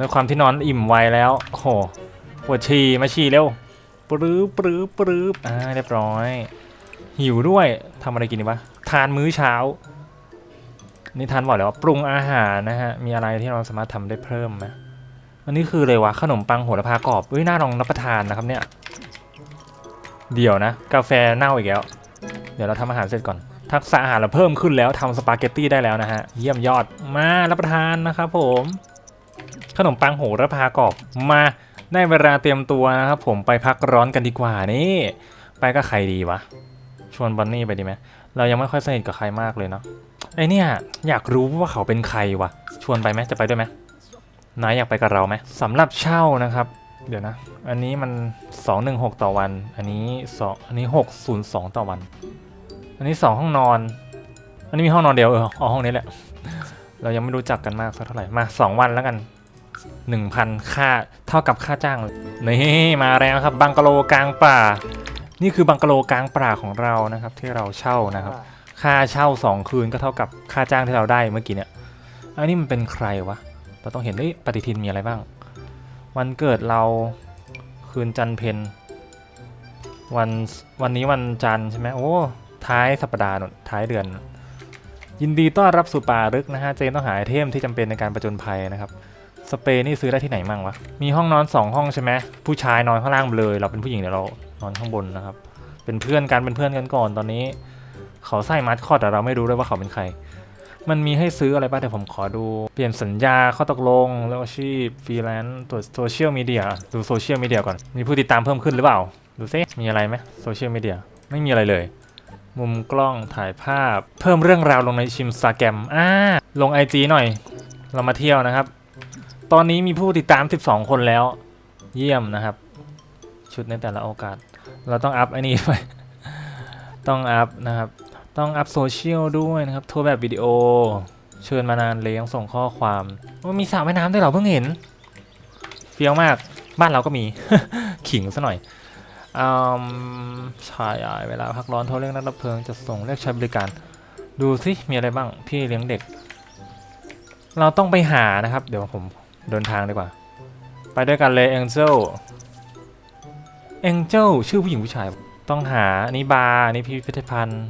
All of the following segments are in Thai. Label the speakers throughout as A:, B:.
A: ด้วยความที่นอนอิ่มไวแล้วโหปวดฉี่มาฉี่เร็วปรื้อปรื้อปรื้ออ่าเรียบร้อย หิวด้วยทำอะไรกินดีวะทานมื้อเช้า นี่ทานบอกแล้วปรุงอาหารนะฮะมีอะไรที่เราสามารถทำได้เพิ่มไหมอันนี้คือเลยวะขนมปังโหระพากรอบเฮ้ยน่าลองรับประทานนะครับเนี่ยเดี๋ยวนะ กาแฟเน่าอีกแล้ว เดี๋ยวเราทำอาหารเสร็จก่อน ทักษะอาหารเราเพิ่มขึ้นแล้วทำสปาเกตตี้ได้แล้วนะฮะ เยี่ยมยอดมารับประทานนะครับผม ขนมปังโหระพากรอบมาได้เวลาเตรียมตัวนะครับผมไปพักร้อนกันดีกว่านี่ไปก็ใครดีวะ ชวนบอนนี่ไปดีไหมเรายังไม่ค่อยสนิทกับใครมากเลยเนาะไอเนี่ยอยากรู้ว่าเขาเป็นใครวะชวนไปไหมจะไปด้วยไหมนายอยากไปกับเราไหมสำหรับเช่านะครับ เดี๋ยวนะ อันนี้มัน 216 ต่อวัน อันนี้2อันนี้ 602 ต่อวัน อันนี้ 2 ห้องนอน อันนี้มีห้องนอนเดียวเออเอาห้องนี้แหละ เรายังไม่รู้จักกันมากสักเท่าไหร่มา 2 วันแล้วกัน 1,000 ค่าเท่ากับค่าจ้างเลยนี่มาแล้วครับบังกะโลกลางป่า นี่คือบังกะโลกลางป่าของเรานะครับ ที่เราเช่านะครับ ค่าเช่า 2 คืนก็เท่ากับค่าจ้างที่เราได้เมื่อกี้เนี่ยอันนี้มันเป็นใครวะเราต้องเห็นเอ้ยปฏิทินมีอะไรบ้าง วันเกิดเราคืนจันทร์เพนวันวันนี้วันจันทร์ใช่ไหมโอ้ท้ายสัปดาห์นนท้ายเดือน ยินดีต้อนรับสู่ป่าลึกนะฮะเจนต้องหาไอเทมที่จำเป็นในการประจนภัยนะครับ สเปรย์นี่ซื้อได้ที่ไหนมั่งวะ มีห้องนอน 2 ห้องใช่ไหมผู้ชายนอนข้างล่างเลย เราเป็นผู้หญิงเดี๋ยวเรานอนข้างบนนะครับ เป็นเพื่อนกันเป็นเพื่อนกันก่อนตอนนี้ เขาใส่มัดคอดแต่เราไม่รู้ด้วยว่าเขาเป็นใคร มันมีให้ซื้ออะไรบ้างเดี๋ยวผมขอดู เปลี่ยนสัญญาข้อตกลงแล้วอาชีพฟรีแลนซ์ตัวโซเชียลมีเดียดูโซเชียลมีเดียก่อน มีผู้ติดตามเพิ่มขึ้นหรือเปล่า ดูซิมีอะไรไหมโซเชียลมีเดียไม่มีอะไรเลย มุมกล้องถ่ายภาพ เพิ่มเรื่องราวลงในชิมสตาแกรมอ่าลง IG หน่อย เรามาเที่ยวนะครับ ตอนนี้มีผู้ติดตาม 12 คนแล้ว เยี่ยมนะครับ ชุดในแต่ละโอกาส เราต้องอัพไอ้นี่ไป ต้องอัพนะครับ ต้องอัพโซเชียลด้วยนะครับโทรแบบวิดีโอ เชิญมานานเลยยังส่งข้อความโอ้มีสระว่ายน้ำด้วยเหรอเพิ่งเห็น เฟี้ยวมาก บ้านเราก็มี ขิงซะหน่อยอืมชายอ่ายเวลาพักร้อนโทรเรียกนักดับเพลิงจะส่งเรียกใช้บริการ ดูสิมีอะไรบ้าง พี่เลี้ยงเด็ก เราต้องไปหานะครับ เดี๋ยวผม เดินทางดีกว่า ไปด้วยกันเลย Angel Angel ชื่อผู้หญิงผู้ชาย ต้องหาอันนี้บาร์อันนี้พิพิธภัณฑ์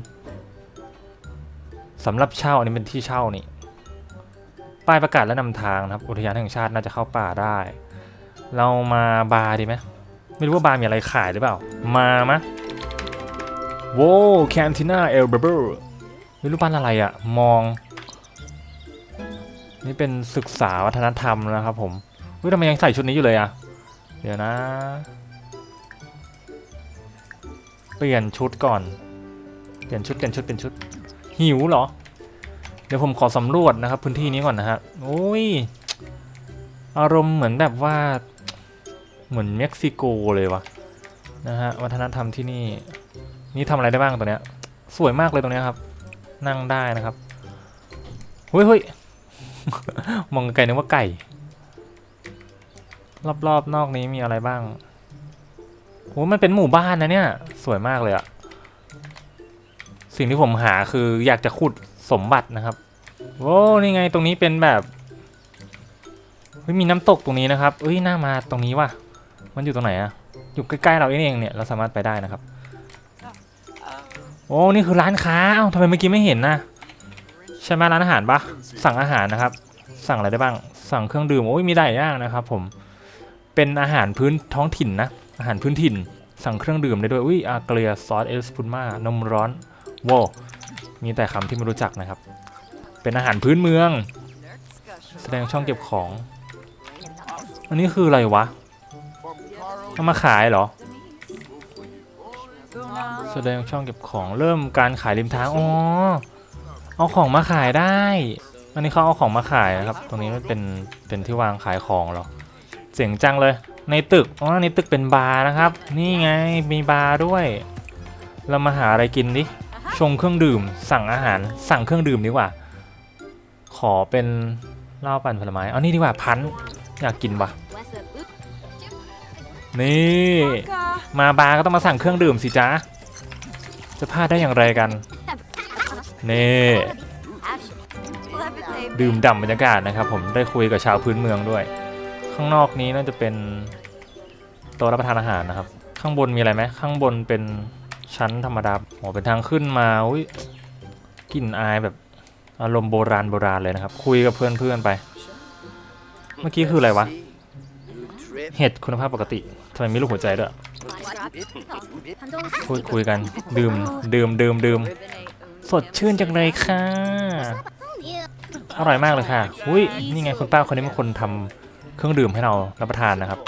A: สำหรับเช่าอันนี้เป็นที่เช่านี่ ป้ายประกาศและนำทางนะครับ อุทยานแห่งชาติน่าจะเข้าป่าได้ เรามาบาร์ดีไหมไม่รู้ว่าบาร์มีอะไรขายหรือเปล่า มามะโว้แคนติน่าเอลเบอร์ไม่รู้บ้านอะไรอะมอง นี่เป็นศึกษาวัฒนธรรมนะครับผมเฮ้ยทำไมยังใส่ชุดนี้อยู่เลยอะเดี๋ยวนะ เปลี่ยนชุดก่อน เปลี่ยนชุดเปลี่ยนชุดเปลี่ยนชุด หิวเหรอ เดี๋ยวผมขอสำรวจนะครับ พื้นที่นี้ก่อนนะฮะโอ้ย อารมณ์เหมือนแบบว่า เหมือนเม็กซิโกเลยวะนะฮะ วัฒนธรรมที่นี่ นี่ทำอะไรได้บ้างตัวเนี้ย สวยมากเลยตรงเนี้ยครับ นั่งได้นะครับเฮ้ยเฮ้ย มองไกลนึกว่าไก่ รอบๆนอกนี้มีอะไรบ้างโอ้มันเป็นหมู่บ้านนะเนี่ย สวยมากเลยอะสิ่งที่ผมหาคืออยากจะขุดสมบัตินะครับโอ้นี่ไงตรงนี้เป็นแบบเฮ้ยมีน้ำตกตรงนี้นะครับเอ้ยน่ามาตรงนี้ว่ะ มันอยู่ตรงไหนอะอยู่ใกล้ๆเราเองเนี่ยเราสามารถไปได้นะครับ โอ้นี่คือร้านค้าเอ้าทำไมเมื่อกี้ไม่เห็นนะ ใช่ไหมร้านอาหารปะสั่งอาหารนะครับ สั่งอะไรได้บ้าง สั่งเครื่องดื่มโอ้ยมีได้ย่างนะครับ ผมเป็นอาหารพื้นท้องถิ่นนะอาหารพื้นถิ่น สั่งเครื่องดื่มได้ด้วยอุ้ยอาเกลียซอสเอลสปุนมานมร้อนโว้วมีแต่คำที่ไม่รู้จักนะครับ เป็นอาหารพื้นเมือง แสดงช่องเก็บของ อันนี้คืออะไรวะเอามาขายเหรอ แสดงช่องเก็บของเริ่มการขายริมทางอ๋อ เอาของมาขายได้ อันนี้เขาเอาของมาขายนะครับ ตรงนี้มันเป็นเป็นที่วางขายของหรอ เจ๋งจังเลย ในตึก อ๋อ ในตึกเป็นบาร์นะครับ นี่ไง มีบาร์ด้วย เรามาหาอะไรกินดิ ชงเครื่องดื่ม สั่งอาหาร สั่งเครื่องดื่มดีกว่า ขอเป็นเหล้าปั่นผลไม้ เอานี่ดีกว่าพัน อยากกินว่ะ นี่ มาบาร์ก็ต้องมาสั่งเครื่องดื่มสิจ๊ะจะพลาดได้อย่างไรกัน นี่ดื่มด่ำบรรยากาศนะครับ ผมได้คุยกับชาวพื้นเมืองด้วย ข้างนอกนี้น่าจะเป็นโต๊ะรับประทานอาหารนะครับ ข้างบนมีอะไรไหมข้างบนเป็นชั้นธรรมดาโอ้เป็นทางขึ้นมาอุ้ยกลิ่นอายแบบอารมณ์โบราณโบราณเลยนะครับ คุยกับเพื่อนๆไป เมื่อกี้คืออะไรวะ เห็ดคุณภาพปกติทำไมมีรูปหัวใจด้วยพูดคุยกัน ดื่มดื่มดื่มดื่ม สดชื่นจังเลยค่ะ อร่อยมากเลยค่ะอุ้ยนี่ไงคุณป้าคนนี้เป็นคนทำเครื่องดื่มให้เรารับประทานนะครับ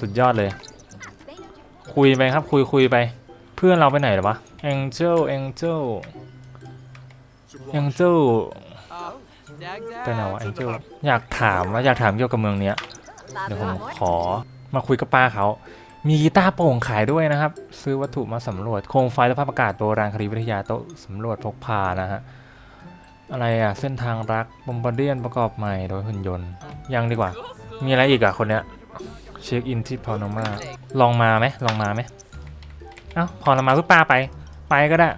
A: สุดยอดเลย คุยไปครับคุยคุยไป เพื่อนเราไปไหนหรอวะ Angel Angel Angel ไปไหนวะ Angel อยากถามว่าอยากถามเกี่ยวกับเมืองเนี้ยเดี๋ยวผมขอมาคุยกับป้าเขา มีกีตาร์โปร่งขายด้วยนะครับ ซื้อวัตถุมาสำรวจโคมไฟสภาพอากาศโบราณคดีวิทยาโต๊ะสำรวจพกพานะฮะอะไรอะเส้นทางรักบอมบาร์เดียนประกอบใหม่โดยหุ่นยนต์ ยังดีกว่า มีอะไรอีกอะคนเนี้ยเช็คอินที่พอนามาลองมาไหมลองมาไหมเอ้าพอเรามาลูกป้าไป ไปก็ได้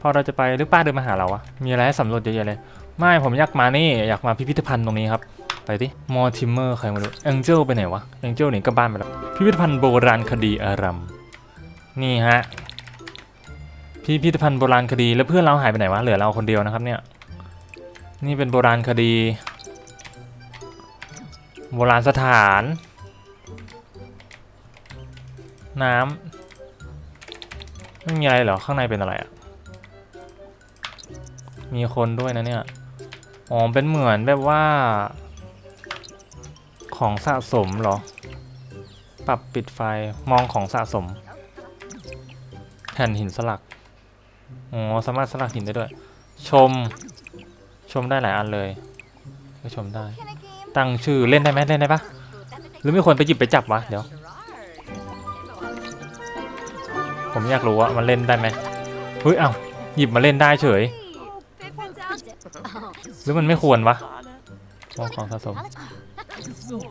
A: พอเราจะไปหรือป้าเดินมาหาเราวะมีอะไรให้สำรวจเยอะแยะเลย ไม่ผมอยากมานี่อยากมาพิพิธภัณฑ์ตรงนี้ครับ ไปดิมอร์ทิเมอร์ใครม่รู้แองเจิลไปไหนวะแองเจิลหนีกลับบ้านไปแล้วพิพิธภัณฑ์โบราณคดีอารัมนี่ฮะพิพิธภัณฑ์โบราณคดีแล้วเพื่อนเราหายไปไหนวะเหลือเราคนเดียวนะครับเนี่ยนี่เป็นโบราณคดี โบราณสถาน น้ำไม่มีอะไรเหรอข้างในเป็นอะไรอะมีคนด้วยนะเนี่ยอ๋อเป็นเหมือนแบบว่า ของสะสมเหรอ ปรับปิดไฟมองของสะสม แผ่นหินสลัก อ๋อ สามารถสลักหินได้ด้วย ชม ชมได้หลายอันเลยก็ชมได้ ตั้งชื่อเล่นได้ไหมเล่นได้ปะหรือมีคนไปหยิบไปจับวะ เดี๋ยว ผมอยากรู้ว่ามันเล่นได้ไหมเฮ้ย เอ้าหยิบมาเล่นได้เฉย หรือมันไม่ควรวะมองของสะสม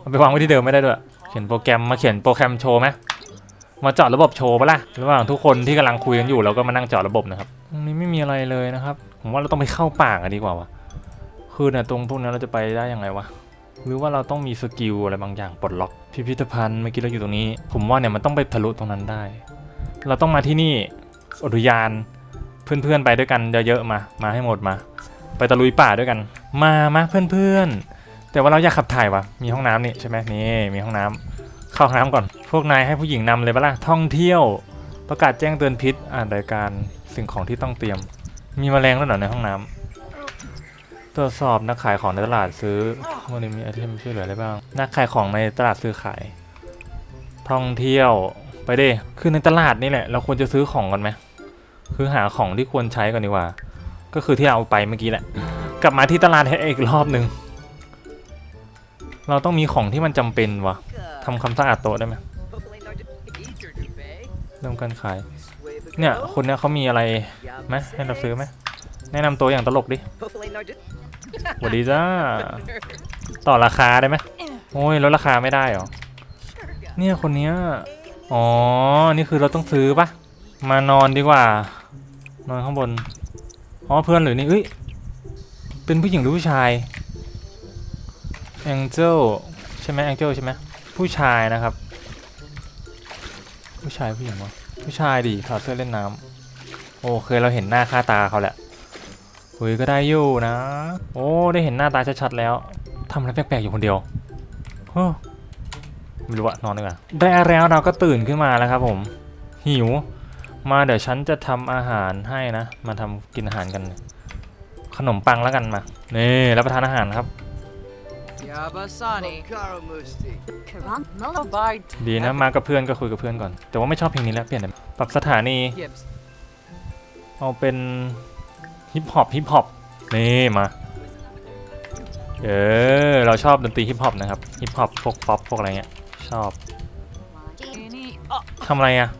A: มันไปวางไว้ที่เดิมไม่ได้ด้วย เขียนโปรแกรมมาเขียนโปรแกรมโชว์ไหมมาเจาะระบบโชว์ปะล่ะระหว่างทุกคนที่กำลังคุยกันอยู่เราก็มานั่งเจาะระบบนะครับตรงนี้ไม่มีอะไรเลยนะครับ ผมว่าเราต้องไปเข้าป่ากันดีกว่าวะคือเนี่ยตรงพวกนั้นเราจะไปได้ยังไงวะหรือว่าเราต้องมีสกิลอะไรบางอย่างปลดล็อกพิพิธภัณฑ์เมื่อกี้เราอยู่ตรงนี้ ผมว่าเนี่ยมันต้องไปทะลุตรงนั้นได้ เราต้องมาที่นี่อุทยานเพื่อนๆไปด้วยกันเยอะๆมา มาให้หมดมา ไปตะลุยป่าด้วยกัน มามาเพื่อนๆ แต่ว่าเราอยากขับถ่ายวะมีห้องน้ำนี่ใช่ไหมนี่มีห้องน้ำเข้าห้องน้ำก่อน พวกนายให้ผู้หญิงนำเลยปะล่ะท่องเที่ยวประกาศแจ้งเตือนพิษอ่านรายการสิ่งของที่ต้องเตรียม มีแมลงด้วเหรอในห้องน้ำตรวจสอบนักขายของในตลาดซื้อวันนี้มีไอเทมช่วยเหลืออะไรบ้าง นักขายของในตลาดซื้อขาย ท่องเที่ยวไปดิคือในตลาดนี่แหละ เราควรจะซื้อของกันไหมคือหาของที่ควรใช้ก่อนดีกว่า ก็คือที่เราไปเมื่อกี้แหละ กลับมาที่ตลาดให้อีกรอบหนึ่ง เราต้องมีของที่มันจำเป็นวะทำความสะอาดโต๊ะได้ไหมเริ่มการขาย เนี่ยคนเนี้ยเขามีอะไรไหมให้เราซื้อไหมแนะนำตัวอย่างตลกดิสวัสดีจ้า ต่อราคาได้ไหมโอ้ยลดราคาไม่ได้เหรอ เนี่ยคนเนี้ย อ๋อ นี่คือเราต้องซื้อปะมานอนดีกว่า นอนข้างบน อ๋อเพื่อนหรือนี่เอ้ย เป็นผู้หญิงหรือผู้ชาย แองเจิลใช่ไหมแองเจิลใช่ไหมผู้ชายนะครับ ผู้ชายผู้หญิงวะผู้ชายดิถอดเสื้อเล่นน้ำโอเคเราเห็นหน้าค่าตาเขาแหละเฮ้ยก็ได้อยู่นะ โอ้ได้เห็นหน้าตาชัดๆแล้วทำอะไรแปลกๆอยู่คนเดียวเฮ้อไม่รู้อะนอนดีกว่าได้แล้วเราก็ตื่นขึ้นมาแล้วครับ ผม หิว มาเดี๋ยวฉันจะทำอาหารให้นะ มาทำกินอาหารกัน ขนมปังแล้วกันมานี่รับประทานอาหารครับ
B: Yabasani.
C: Karamusti.
B: Abide
A: ดีนะมากับเพื่อนก็คุยกับเพื่อนก่อน แต่ว่าไม่ชอบเพลงนี้แล้วเปลี่ยนได้ไหมปรับสถานี
B: Gibbs.
A: เอาเป็นฮิปฮอปฮิปฮอปนี่มาเออเราชอบดนตรีฮิปฮอปนะครับฮิปฮอปพวกป๊อปพวกอะไรเงี้ยชอบ
B: Any. Oh.
A: ทำอะไรอะ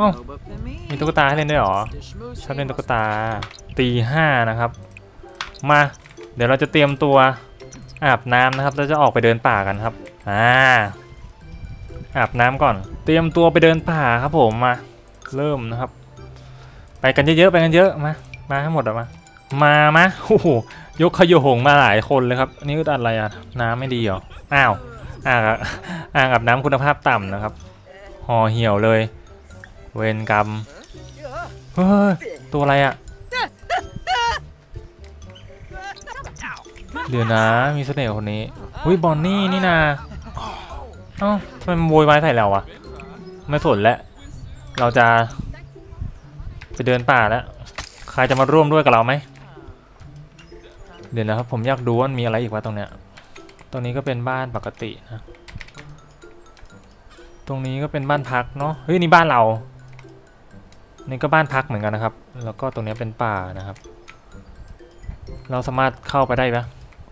B: Oh.
A: Oh. มีตุ๊กตาให้เล่นด้วยเหรอ ชอบเล่นตุ๊กตาตีห้านะครับ มา เดี๋ยวเราจะเตรียมตัว อาบน้ำนะครับแล้วจะออกไปเดินป่ากันครับอ่าอาบน้ำก่อน เตรียมตัวไปเดินป่าครับผมมา เริ่มนะครับ ไปกันเยอะๆไปกันเยอะมามาให้หมดอะมา มามาโอ้โหยกขยโหงมาหลายคนเลยครับนนี้ก็อะไรอะน้ำไม่ดีเหรออ้าวอ่างอะอ่างอาบน้ำคุณภาพต่ำนะครับห่อเหี่ยวเลย เวรกรรมเฮ้ยตัวอะไรอะ เดี๋ยวนะ มีเสน่ห์คนนี้อุ้ยบอนนี่นี่นาเอ้าทำไมมันโวยวายใส่เราอะไม่สนแล้วเราจะไปเดินป่าแล้ว ใครจะมาร่วมด้วยกับเราไหม เดี๋ยวนะครับ ผมอยากดูว่ามันมีอะไรอีกวะตรงเนี้ย ตรงนี้ก็เป็นบ้านปกตินะ ตรงนี้ก็เป็นบ้านพักเนาะ เฮ้ยนี่บ้านเรา นี่ก็บ้านพักเหมือนกันนะครับ แล้วก็ตรงนี้เป็นป่านะครับ เราสามารถเข้าไปได้ไหม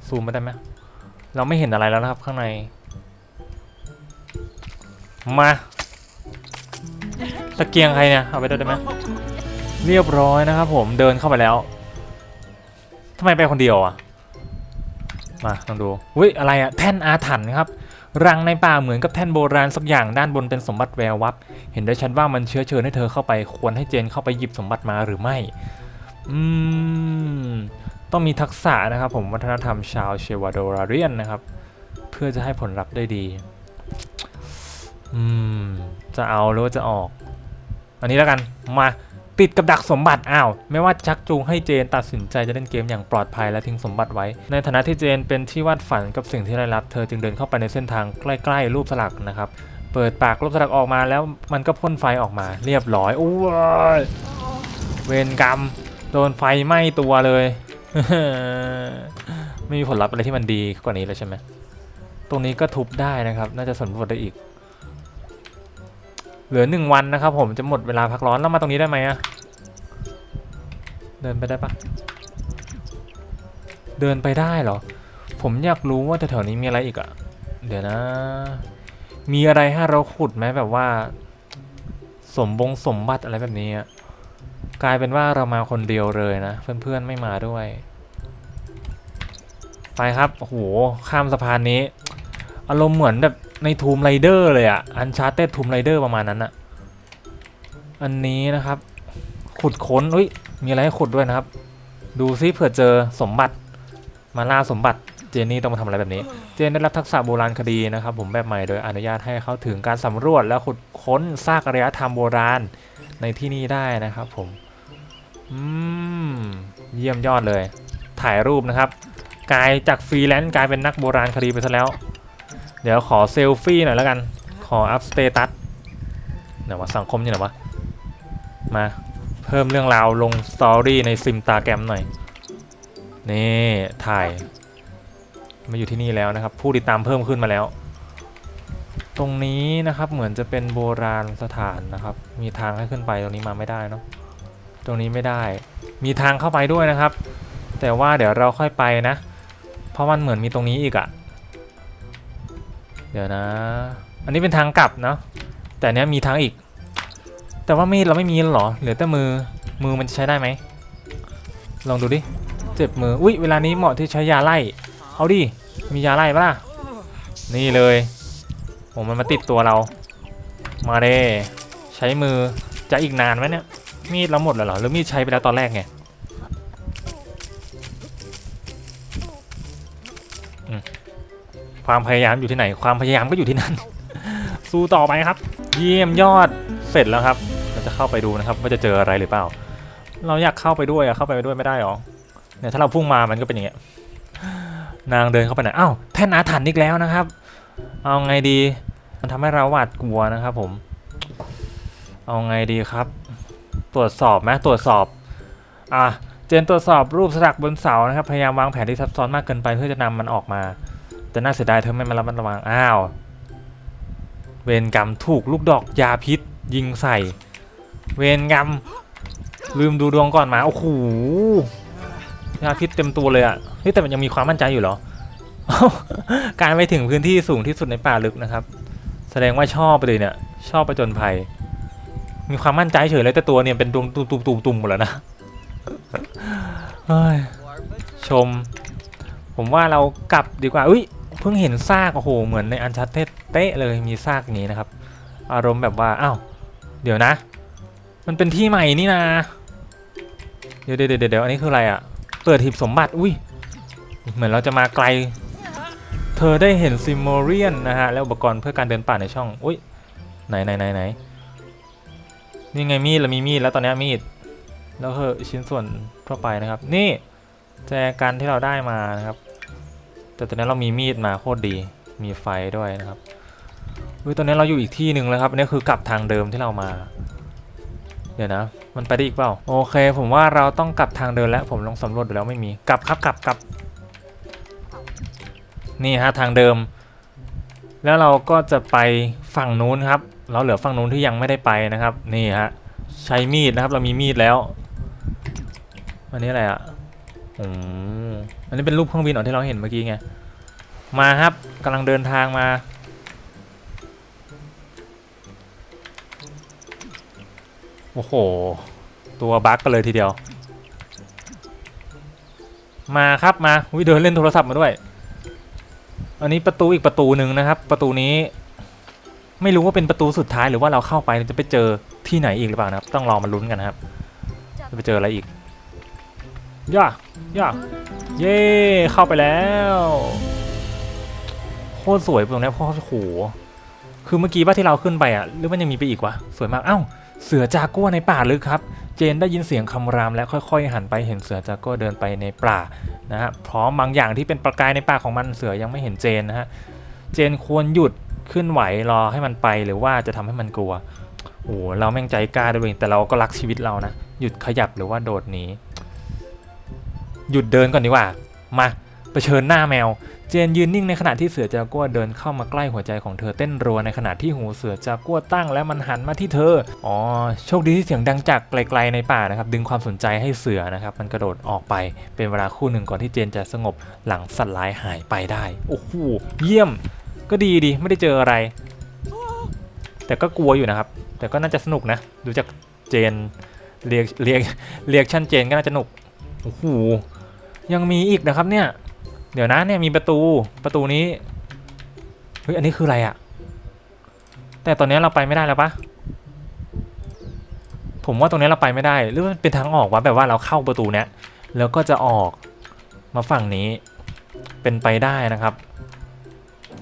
A: ซูมไปได้ไหมเราไม่เห็นอะไรแล้วนะครับข้างใน มาตะเกียงใครเนี่ยเอาไปด้วยได้ไหมเรียบร้อยนะครับผมเดินเข้าไปแล้วทำไมไปคนเดียวอะมาลองดูอุ้ยอะไรอะแท่นอาถรรพ์ครับรังในป่าเหมือนกับแท่นโบราณสักอย่างด้านบนเป็นสมบัติแวววับ เห็นได้ชัดว่ามันเชื้อเชิญให้เธอเข้าไป ควรให้เจนเข้าไปหยิบสมบัติมาหรือไม่ อืม ต้องมีทักษะนะครับผมวัฒนธรรมชาวเชวาโดราเรียนนะครับ เพื่อจะให้ผลลัพธ์ได้ดี อืม จะเอาหรือว่าจะออก อันนี้แล้วกันมาติดกับดักสมบัติอ้าวไม่ว่าชักจูงให้เจนตัดสินใจจะเล่นเกมอย่างปลอดภัยและทิ้งสมบัติไว้ ในฐานะที่เจนเป็นที่วาดฝันกับสิ่งที่ได้รับ เธอจึงเดินเข้าไปในเส้นทางใกล้ๆ รูปสลักนะครับ เปิดปากรูปสลักออกมาแล้วมันก็พ่นไฟออกมา เรียบร้อยโอ้ยเวรกรรม โดนไฟไหม้ตัวเลย ไม่มีผลลัพธ์อะไรที่มันดีกว่านี้เลยใช่ไหมตรงนี้ก็ทุบได้นะครับ น่าจะสำรวจได้อีก เหลือหนึ่งวันนะครับ ผมจะหมดเวลาพักร้อนแล้วมาตรงนี้ได้ไหมอะเดินไปได้ปะเดินไปได้เหรอ ผมอยากรู้ว่าแถวๆนี้มีอะไรอีกอะเดี๋ยวนะ มีอะไรให้เราขุดไหมแบบว่า สมบงสมบัติอะไรแบบนี้อะ กลายเป็นว่าเรามาคนเดียวเลยนะ เพื่อนๆไม่มาด้วย ไปครับโอ้โหข้ามสะพานนี้ อารมณ์เหมือนแบบในทูมไรเดอร์เลยอะอันชาร์เต็ดทูมไรเดอร์ประมาณนั้นอะอันนี้นะครับ ขุดค้นอุ้ยมีอะไรให้ขุดด้วยนะครับ ดูซิเผื่อเจอสมบัติมาล่าสมบัติเจนนี่ต้องมาทำอะไรแบบนี้ เจนได้รับทักษะโบราณคดีนะครับ ผมแบบใหม่โดยอนุญาตให้เขาถึงการสำรวจและขุดค้นซากอารยธรรมโบราณในที่นี่ได้นะครับผม อืมเยี่ยมยอดเลย ถ่ายรูปนะครับ กลายจากฟรีแลนซ์กลายเป็นนักโบราณคดีไปซะแล้ว เดี๋ยวขอเซลฟี่หน่อยแล้วกัน ขออัพสเตตัสไหนวะสังคมอยู่ไหนวะ มาเพิ่มเรื่องราวลงสตอรี่ในซิมตาแกรมหน่อย นี่ถ่าย มาอยู่ที่นี่แล้วนะครับ ผู้ติดตามเพิ่มขึ้นมาแล้ว ตรงนี้นะครับเหมือนจะเป็นโบราณสถานนะครับ มีทางให้ขึ้นไปตรงนี้มาไม่ได้เนาะ ตรงนี้ไม่ได้ มีทางเข้าไปด้วยนะครับ แต่ว่าเดี๋ยวเราค่อยไปนะ เพราะมันเหมือนมีตรงนี้อีกอะเดี๋ยวนะ อันนี้เป็นทางกลับเนาะแต่เนี้ยมีทางอีก แต่ว่ามีดเราไม่มีหรอเหลือแต่มือมือมันจะใช้ได้ไหมลองดูดิเจ็บมืออุ้ยเวลานี้เหมาะที่ใช้ยาไล่เอาดิมียาไล่ปะล่ะนี่เลยผมมันมาติดตัวเรา มาเด้ใช้มือจะอีกนานไหมเนี่ย มีดเราหมดแล้วเหรอหรือมีดใช้ไปแล้วตอนแรกไงความพยายามอยู่ที่ไหน ความพยายามก็อยู่ที่นั่น สู้ต่อไปครับ เยี่ยมยอดเสร็จแล้วครับ เราจะเข้าไปดูนะครับว่าจะเจออะไรหรือเปล่า เราอยากเข้าไปด้วยอะเข้าไปด้วยไม่ได้หรอเนี่ยถ้าเราพุ่งมามันก็เป็นอย่างเงี้ยนางเดินเข้าไปไหนอ้าวแท่นอาถรรพ์อีกแล้วนะครับ เอาไงดี มันทำให้เราหวาดกลัวนะครับ ผม เอาไงดีครับ ตรวจสอบไหมตรวจสอบอะเจนตรวจสอบรูปสลักบนเสานะครับ พยายามวางแผนที่ซับซ้อนมากเกินไปเพื่อจะนำมันออกมา แต่น่าเสียดายเธอไม่มาระมัดระวังอ้าว เวรกรรมถูกลูกดอกยาพิษ ยิงใส่ เวรกรรมลืมดูดวงก่อนมาโอ้โหยาพิษเต็มตัวเลยอะเฮ้ยแต่มันยังมีความมั่นใจอยู่เหรอ การไปถึงพื้นที่สูงที่สุดในป่าลึกนะครับ แสดงว่าชอบไปเลยเนี่ย ชอบไปจนภัย มีความมั่นใจเฉยเลยแต่ตัวเนี่ยเป็นตุ่มตุ่มตุ่มตุ่มหมดแล้วนะเฮ้ยชม ผมว่าเรากลับดีกว่าอุ้ยเพิ่งเห็นซากโอ้โหเหมือนในอันชัดเทสเตะเลยมีซากอย่างนี้นะครับ อารมณ์แบบว่าอ้าวเดี๋ยวนะ มันเป็นที่ใหม่นี่นะเดี๋ยวเดี๋ยวเดี๋ยวอันนี้คืออะไรอะ เปิดหีบสมบัติอุ้ยเหมือนเราจะมาไกล เธอได้เห็นซิมโมเรียนนะฮะ แล้วอุปกรณ์เพื่อการเดินป่าในช่องอุ้ยไหนไหนไหนไหน นี่ไงมีดเรามีมีดแล้วตอนนี้มีดแล้วก็ชิ้นส่วนทั่วไปนะครับ นี่แจกันที่เราได้มานะครับ แต่ตอนนี้เรามีมีดมาโคตรดีมีไฟด้วยนะครับอุ้ยตอนนี้เราอยู่อีกที่หนึ่งแล้วครับนนี้คือกลับทางเดิมที่เรามา เดี๋ยวนะ มันไปได้อีกเปล่าโอเค ผมว่าเราต้องกลับทางเดินแล้ว ผมลองสำรวจดูแล้วไม่มีกลับครับกลับกลับนี่ฮะทางเดิม แล้วเราก็จะไปฝั่งนู้นครับ เราเหลือฝั่งนู้นที่ยังไม่ได้ไปนะครับ นี่ฮะใช้มีดนะครับ เรามีมีดแล้ว อันนี้อะไรอะอืมอันนี้เป็นรูปเครื่องบินอ๋อที่เราเห็นเมื่อกี้ไง มาครับกำลังเดินทางมา โอ้โห ตัวบั๊กกันเลยทีเดียว มาครับมาวิเดินเล่นโทรศัพท์มาด้วย อันนี้ประตูอีกประตูหนึ่งนะครับ ประตูนี้ ไม่รู้ว่าเป็นประตูสุดท้ายหรือว่าเราเข้าไปจะไปเจอที่ไหนอีกหรือเปล่านะครับ ต้องรอมาลุ้นกันนะครับจะไปเจออะไรอีกย่าย่าเย่เข้าไปแล้วโคตรสวยตรงนี้พ่อโหคือเมื่อกี้ว่าที่เราขึ้นไปอะหรือมันยังมีไปอีกวะสวยมากเอ้าเสือจากัวในป่าลึกครับ เจนได้ยินเสียงคำรามและค่อย ๆ หันไปเห็นเสือจากัวเดินไปในป่านะฮะพร้อมบางอย่างที่เป็นประกายในป่าของมันเสือยังไม่เห็นเจนนะฮะเจนควรหยุด ขึ้นไหวรอให้มันไปหรือว่าจะทำให้มันกลัวโอ้โหเราแม่งใจกล้าด้วยแต่เราก็รักชีวิตเรานะ หยุดขยับหรือว่าโดดหนีหยุดเดินก่อนดีกว่า มาเผชิญหน้าแมว เจนยืนนิ่งในขณะที่เสือจากัวเดินเข้ามาใกล้หัวใจของเธอเต้นรัวในขณะที่หูเสือจากัวตั้งและมันหันมาที่เธอ อ๋อ โชคดีที่เสียงดังจากไกลๆในป่านะครับ ดึงความสนใจให้เสือนะครับ มันกระโดดออกไปเป็นเวลาคู่หนึ่งก่อนที่เจนจะสงบหลังสัตว์ร้ายหายไปได้ โอ้โห เยี่ยม ก็ดีดีไม่ได้เจออะไร แต่ก็กลัวอยู่นะครับ แต่ก็น่าจะสนุกนะ ดูจากเจนเรียกเรียกเรียกชั่นเจนก็น่าจะสนุกโอ้โหยังมีอีกนะครับเนี่ย เดี๋ยวนะเนี่ยมีประตูประตูนี้เฮ้ยอันนี้คืออะไรอะแต่ตอนนี้เราไปไม่ได้แล้วปะผมว่าตรงนี้เราไปไม่ได้ หรือว่ามันเป็นทางออกวะแบบว่าเราเข้าประตูเนี้ยแล้วก็จะออกมาฝั่งนี้เป็นไปได้นะครับ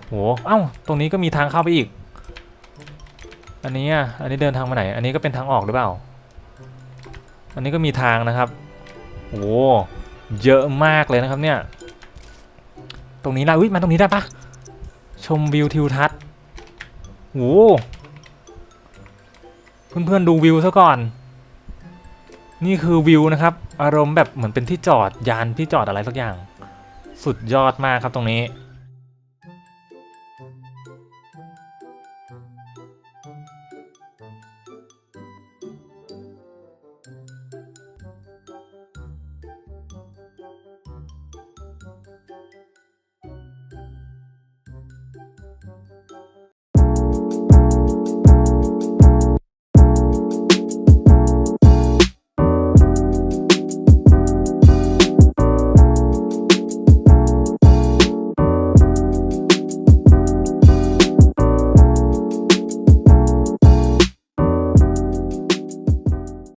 A: โหเอ้า ตรงนี้ก็มีทางเข้าไปอีก อันนี้อะ อันนี้เดินทางมาไหน อันนี้ก็เป็นทางออกหรือเปล่า อันนี้ก็มีทางนะครับโหเยอะมากเลยนะครับเนี่ย ตรงนี้ละอุ้ยมาตรงนี้ได้ปะชมวิวทิวทัศน์โหเพื่อนๆดูวิวซะก่อน นี่คือวิวนะครับ อารมณ์แบบเหมือนเป็นที่จอดยานที่จอดอะไรสักอย่าง สุดยอดมากครับตรงนี้